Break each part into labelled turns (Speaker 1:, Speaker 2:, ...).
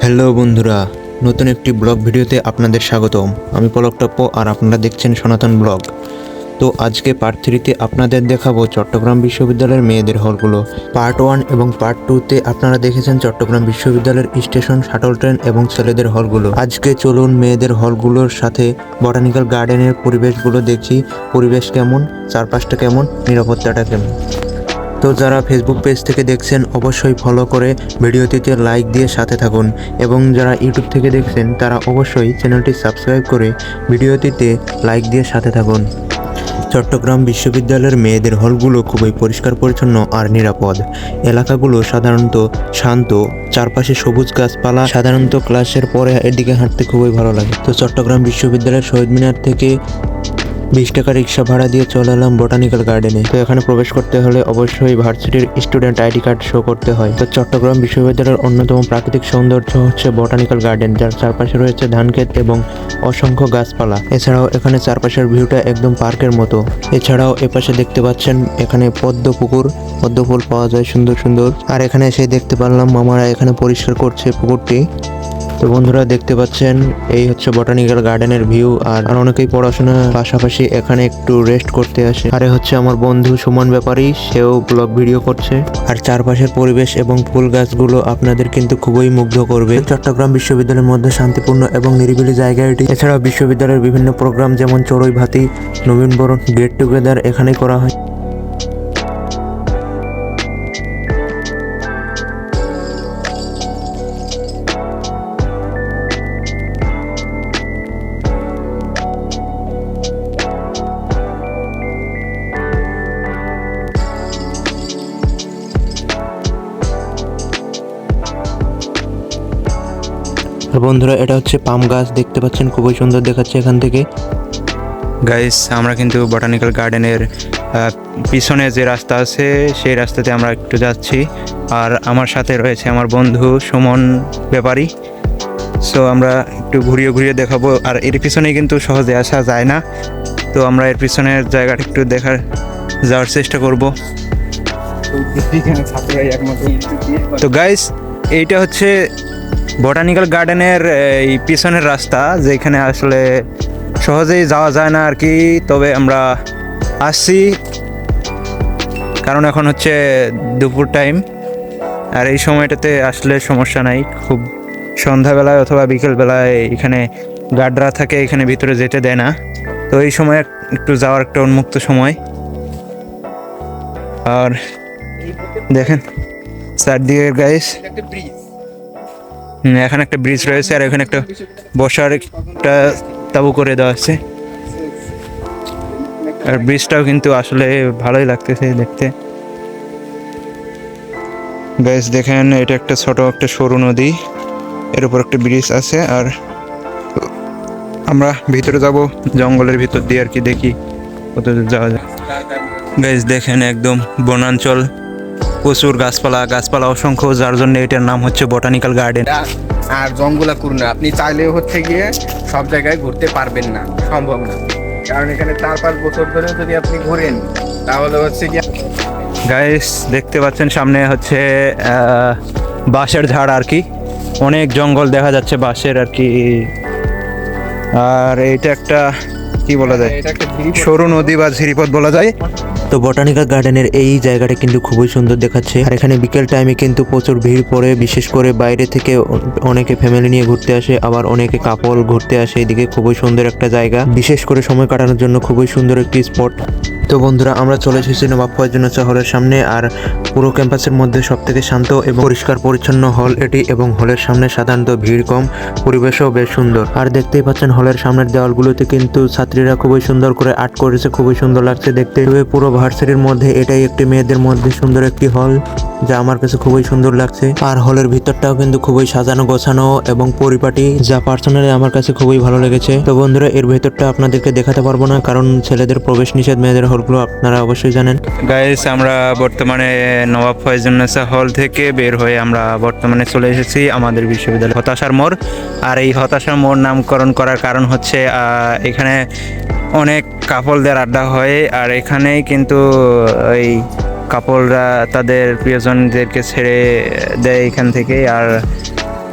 Speaker 1: Hello বন্ধুরা। নতুন একটি ব্লগ ভিডিওতে আপনাদের স্বাগতম। আমি পলক টপ্প আর আপনারা দেখছেন সনাতন ব্লগ। তো আজকে পার্ট থ্রিতে আপনাদের দেখাবো চট্টগ্রাম বিশ্ববিদ্যালয়ের মেয়েদের হলগুলো। পার্ট ওয়ান এবং পার্ট টুতে আপনারা দেখেছেন চট্টগ্রাম বিশ্ববিদ্যালয়ের স্টেশন, শাটল ট্রেন এবং ছেলেদের হলগুলো। আজকে চলুন মেয়েদের হলগুলোর সাথে বটানিক্যাল গার্ডেনের পরিবেশগুলো দেখি। পরিবেশ কেমন? চারপাশটা কেমন? নিরাপত্তাটা কেমন? তো যারা ফেসবুক পেজ থেকে দেখছেন, অবশ্যই ফলো করে ভিডিওটিতে লাইক দিয়ে সাথে থাকুন এবং যারা ইউটিউব থেকে দেখছেন, তারা অবশ্যই চ্যানেলটি সাবস্ক্রাইব করে ভিডিওটিতে লাইক দিয়ে সাথে থাকুন। চট্টগ্রাম বিশ্ববিদ্যালয়ের মেয়েদের হলগুলো খুবই পরিষ্কার, পরিচ্ছন্ন আর নিরাপদ। এলাকাগুলো সাধারণত শান্ত, চারপাশে সবুজ গাছপালা। সাধারণত ক্লাসের পরে এদিকে হাঁটতে খুবই ভালো লাগে। তো চট্টগ্রাম বিশ্ববিদ্যালয়ের শহীদ মিনার থেকে বিশ টাকা রিক্সা ভাড়া দিয়ে চলে এলাম বোটানিক্যাল গার্ডেনে। তো এখানে প্রবেশ করতে হলে অবশ্যই ভার্সিটির স্টুডেন্ট আইডি কার্ড শো করতে হয়। তো চট্টগ্রাম বিশ্ববিদ্যালয়ের অন্যতম প্রাকৃতিক সৌন্দর্য হচ্ছে বোটানিক্যাল গার্ডেন, যার চারপাশে রয়েছে ধানক্ষেত এবং অসংখ্য গাছপালা। এছাড়াও এখানে চারপাশের ভিউটা একদম পার্কের মতো। এছাড়াও এপাশে দেখতে পাচ্ছেন এখানে পদ্ম পুকুর। পদ্ম ফুল পাওয়া যায় সুন্দর সুন্দর। আর এখানে এসে দেখতে পারলাম মামারা এখানে পরিষ্কার করছে পুকুরটি। তো বন্ধুরা দেখতে পাচ্ছেন, এই হচ্ছে বটানিক্যাল গার্ডেনের ভিউ আর অনেকেই পড়াশোনা পাশাপাশি এখানে একটু রেস্ট করতে আসে। আরে হচ্ছে আমার বন্ধু সুমন ব্যাপারী, সেও ব্লগ ভিডিও করছে। আর চারপাশের পরিবেশ এবং ফুল গাছগুলো আপনাদের কিন্তু খুবই মুগ্ধ করবে। চট্টগ্রাম বিশ্ববিদ্যালয়ের মধ্যে শান্তিপূর্ণ এবং নিরিবিলি জায়গা এটি। এছাড়াও বিশ্ববিদ্যালয়ের বিভিন্ন প্রোগ্রাম যেমন চড়ুই ভাতি নবীনবরণ গেট টুগেদার এখানেই করা হয়। আর বন্ধুরা এটা হচ্ছে পাম গাছ দেখতে পাচ্ছেন খুবই সুন্দর দেখাচ্ছে এখান থেকে। গাইস আমরা কিন্তু বটানিক্যাল গার্ডেনের পিছনে যে রাস্তা আছে সেই রাস্তাতে আমরা একটু যাচ্ছি। আর আমার সাথে রয়েছে আমার বন্ধু সুমন ব্যাপারী। সো আমরা একটু ঘুরিয়ে ঘুরিয়ে দেখাবো। আর এর পিছনে কিন্তু সহজে আসা যায় না। তো আমরা এর পিছনের জায়গাটা একটু দেখার যাওয়ার চেষ্টা করব। তো গাইস এইটা হচ্ছে বটানিক্যাল গার্ডেনের এই পিছনের রাস্তা যেখানে আসলে সহজেই যাওয়া যায় না আর কি তবে আমরা আসছি। কারণ এখন হচ্ছে দুপুর টাইম আর এই সময়টাতে আসলে সমস্যা নাই। খুব সন্ধ্যাবেলায় অথবা বিকেলবেলায় এখানে গার্ডরা থাকে এখানে ভিতরে যেতে দেয় না। তো এই সময় একটু যাওয়ার একটা উন্মুক্ত সময়। আর দেখেন চারদিকের গাইস হুম, এখানে একটা ব্রিজ রয়েছে আর এখানে একটা বসার একটা তাবু করে দেওয়া আছে। আর ব্রিজটাও কিন্তু আসলে ভালোই লাগতেছে দেখতে। গাইস দেখেন, এটা একটা ছোট একটা সরু নদী। এর উপর একটা ব্রিজ আছে আর আমরা ভিতরে যাব, জঙ্গলের ভিতর দিয়ে আর কি দেখি কত যাওয়া যায়। গাইস দেখেন একদম বনাঞ্চল। প্রচুর গাছপালা গাছপালা অসংখ্য যার জন্য এটার নাম হচ্ছে বটানিক্যাল গার্ডেন
Speaker 2: আর জঙ্গলা করুন আপনি চাইলেও হচ্ছে গিয়ে সব জায়গায় ঘুরতে পারবেন না সম্ভব না। কারণ এখানে চার পাঁচ বছর ধরে যদি আপনি ঘোরেন তাহলে হচ্ছে গিয়ে
Speaker 1: গাইস দেখতে পাচ্ছেন সামনে হচ্ছে বাঁশের ঝাড় আর কি। অনেক জঙ্গল দেখা যাচ্ছে বাঁশের আর কি। আর এইটা একটা কি বলা যায়?
Speaker 2: এটা একটা
Speaker 1: সরু নদী বা ঝিরিপথ বলা যায়। তো বটানিক্যাল গার্ডেনের এই জায়গাটা কিন্তু খুবই সুন্দর দেখাচ্ছে। আর এখানে বিকেল টাইমে কিন্তু প্রচুর ভিড় পড়ে, বিশেষ করে বাইরে থেকে অনেকে ফ্যামিলি নিয়ে ঘুরতে আসে, আবার অনেকে কাপল ঘুরতে আসে। এদিকে খুবই সুন্দর একটা জায়গা। বিশেষ করে সময় কাটানোর জন্য খুবই সুন্দর একটি স্পট তো বন্ধুরা, আমরা চলে এসেছি নবাব ফয়জুন্না শহরের সামনে, আর পুরো ক্যাম্পাসের মধ্যে সব থেকে শান্ত এবং পরিষ্কার পরিচ্ছন্ন হল এটি এবং হলের সামনে সাধারণত ভিড় কম, পরিবেশও বেশ সুন্দর। আর দেখতেই পাচ্ছেন, হলের সামনের দেওয়ালগুলোতে কিন্তু ছাত্রীরা খুবই সুন্দর করে আর্ট করেছে, খুবই সুন্দর লাগছে দেখতে। পুরো ভার্সিটির মধ্যে এটাই একটি মেয়েদের মধ্যে সুন্দর একটি হল। যা আমার কাছে খুবই সুন্দর লাগছে। আর হলের ভিতরটাও কিন্তু খুবই সাজানো, গোছানো এবং পরিপাটি, যা পার্সোনালি আমার কাছে খুবই ভালো লেগেছে। তো বন্ধুরা, এর ভেতরটা আপনাদেরকে দেখাতে পারব না, কারণ ছেলেদের প্রবেশ নিষেধ, মেয়েদের হলগুলো আপনারা অবশ্যই জানেন। গাইস আমরা বর্তমানে নবাব ফয়জুন্নেসা হল থেকে বের হয়ে আমরা বর্তমানে চলে এসেছি আমাদের বিশ্ববিদ্যালয় হতাশার মোড়। আর এই হতাশার মোড় নামকরণ করার কারণ হচ্ছে এখানে অনেক কাপলদের আড্ডা হয়, আর এখানেই কিন্তু এই
Speaker 3: কাপড়রা তাদের প্রিয়জনদেরকে ছেড়ে দেয় এখান থেকে আর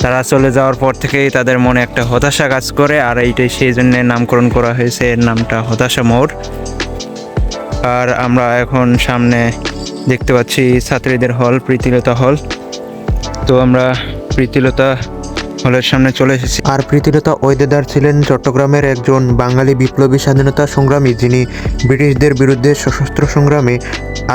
Speaker 3: তারা চলে যাওয়ার পর থেকেই তাদের মনে একটা হতাশা কাজ করে, আর এইটাই সেই জন্য নামকরণ করা হয়েছে, এর নামটা হতাশা মোড়। আর আমরা এখন সামনে দেখতে পাচ্ছি ছাত্রীদের হল, প্রীতিলতা হল। তো আমরা প্রীতিলতা হলের সামনে চলে এসেছি।
Speaker 1: আর প্রীতিলতা ওয়েদেদার ছিলেন চট্টগ্রামের একজন বাঙালি বিপ্লবী স্বাধীনতা সংগ্রামী যিনি ব্রিটিশদের বিরুদ্ধে সশস্ত্র সংগ্রামে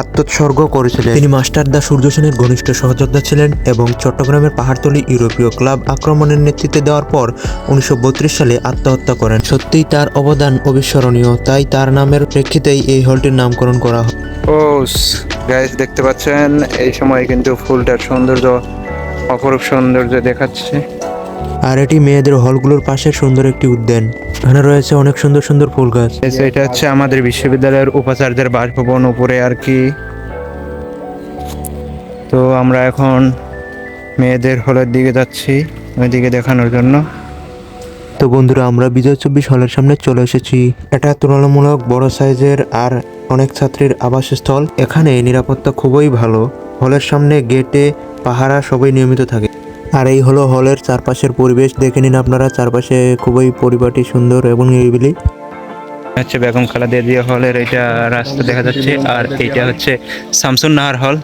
Speaker 1: আত্মোৎসর্গ করেছিলেন। তিনি মাস্টারদা সূর্য সেনের ঘনিষ্ঠ সহযোদ্ধা ছিলেন এবং চট্টগ্রামের পাহাড়তলি ইউরোপীয় ক্লাব আক্রমণের নেতৃত্বে দেওয়ার পর উনিশশো বত্রিশ সালে আত্মহত্যা করেন। সত্যিই তার অবদান অবিস্মরণীয় তাই তার নামের প্রেক্ষিতেই এই হলটির নামকরণ করা হয়।
Speaker 3: ও গাইস দেখতে পাচ্ছেন এই সময় কিন্তু ফুলটার সৌন্দর্য অপরূপ সৌন্দর্য দেখাচ্ছে।
Speaker 1: আর এটি মেয়েদের হলগুলোর পাশে সুন্দর একটি উদ্যান। এখানে রয়েছে অনেক সুন্দর সুন্দর ফুল গাছ।
Speaker 3: এটা হচ্ছে আমাদের বিশ্ববিদ্যালয়ের উপাচার্যের বাসভবন উপরে আর কি। তো আমরা এখন মেয়েদের হলের দিকে যাচ্ছি ওইদিকে দেখানোর জন্য।
Speaker 1: তো বন্ধুরা আমরা বিজয় চব্বিশ হলের সামনে চলে এসেছি। এটা তুলনামূলক বড় সাইজের আর অনেক ছাত্রীর আবাসস্থল। এখানে নিরাপত্তা খুবই ভালো। হলের সামনে গেটে পাহারা সবাই নিয়মিত থাকে। আর এই হলো হলের চারপাশের পরিবেশ। দেখে নিন আপনারা চারপাশে খুবই পরিপাটি সুন্দর এবং নিরিবিলি।
Speaker 3: হচ্ছে বেগম খালেদা জিয়া হলের এটা রাস্তা দেখা যাচ্ছে আর এইটা হচ্ছে শামসুন নাহার হল।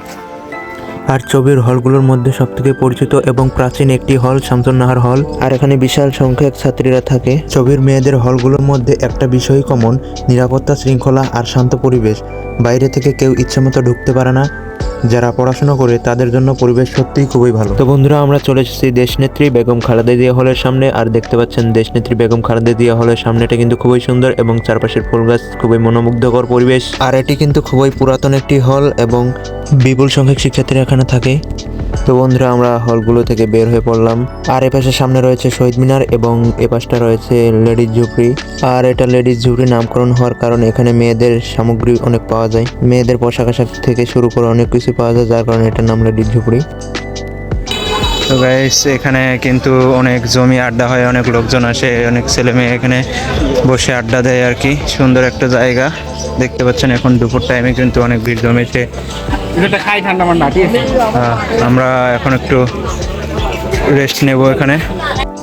Speaker 1: আর ছবির হলগুলোর মধ্যে সবথেকে পরিচিত এবং প্রাচীন একটি হল শামসুন নাহার হল। আর এখানে বিশাল সংখ্যক ছাত্রীরা থাকে। ছবির মেয়েদের হলগুলোর মধ্যে একটা বিষয় কমন নিরাপত্তা শৃঙ্খলা আর শান্ত পরিবেশ। বাইরে থেকে কেউ ইচ্ছামতো ঢুকতে পারে না যারা পড়াশোনা করে তাদের জন্য পরিবেশ সত্যিই খুবই ভালো। তো বন্ধুরা, আমরা চলে এসেছি দেশনেত্রী বেগম খালেদা দিয়া হলের সামনে। আর দেখতে পাচ্ছেন দেশনেত্রী বেগম খালেদা জিয়া হলের সামনেটা কিন্তু খুবই সুন্দর এবং চারপাশের ফুল গাছ খুবই মনোমুগ্ধকর পরিবেশ। আর এটি কিন্তু খুবই পুরাতন একটি হল এবং বিপুল সংখ্যক শিক্ষার্থীরা এখানে থাকে। তো বন্ধুরা, আমরা হলগুলো থেকে বের হয়ে পড়লাম। আর এ পাশে সামনে রয়েছে শহীদ মিনার এবং এ পাশটা রয়েছে লেডিস ঝুপড়ি। আর এটা লেডিস ঝুপড়ি নামকরণ হওয়ার কারণে এখানে মেয়েদের সামগ্রী অনেক পাওয়া যায়। মেয়েদের পোশাক আশাক থেকে শুরু করে অনেক কিছু পাওয়া যায়, যার কারণে এটার নাম লেডিস ঝুপড়ি।
Speaker 3: তো গাইস এখানে কিন্তু অনেক জমি আড্ডা হয়, অনেক লোকজন আসে, অনেক ছেলে মেয়ে এখানে বসে আড্ডা দেয় আর কি। সুন্দর একটা জায়গা। দেখতে পাচ্ছেন এখন দুপুর টাইমে কিন্তু অনেক ভিড় জমেছে। আমরা এখন একটু রেস্ট নেব এখানে।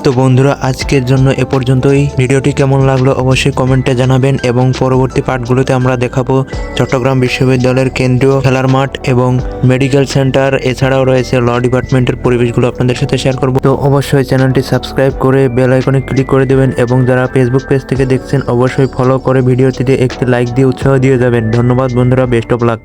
Speaker 1: তো বন্ধুরা, আজকের জন্য এ পর্যন্তই। ভিডিওটি কেমন লাগল অবশ্যই কমেন্টে জানাবেন এবং পরবর্তী পার্টগুলোতে আমরা দেখাবো চট্টগ্রাম বিশ্ববিদ্যালয়ের কেন্দ্রীয় খেলার মাঠ এবং মেডিকেল সেন্টার এছাড়াও রয়েছে ল ডিপার্টমেন্টের পরিবেশগুলো আপনাদের সাথে শেয়ার করব। তো অবশ্যই চ্যানেলটি সাবস্ক্রাইব করে বেল আইকনে ক্লিক করে দেবেন এবং যারা ফেসবুক পেজ থেকে দেখছেন, অবশ্যই ফলো করে ভিডিওটিতে একটি লাইক দিয়ে উৎসাহ দিয়ে যাবেন। ধন্যবাদ বন্ধুরা বেস্ট অফ লাক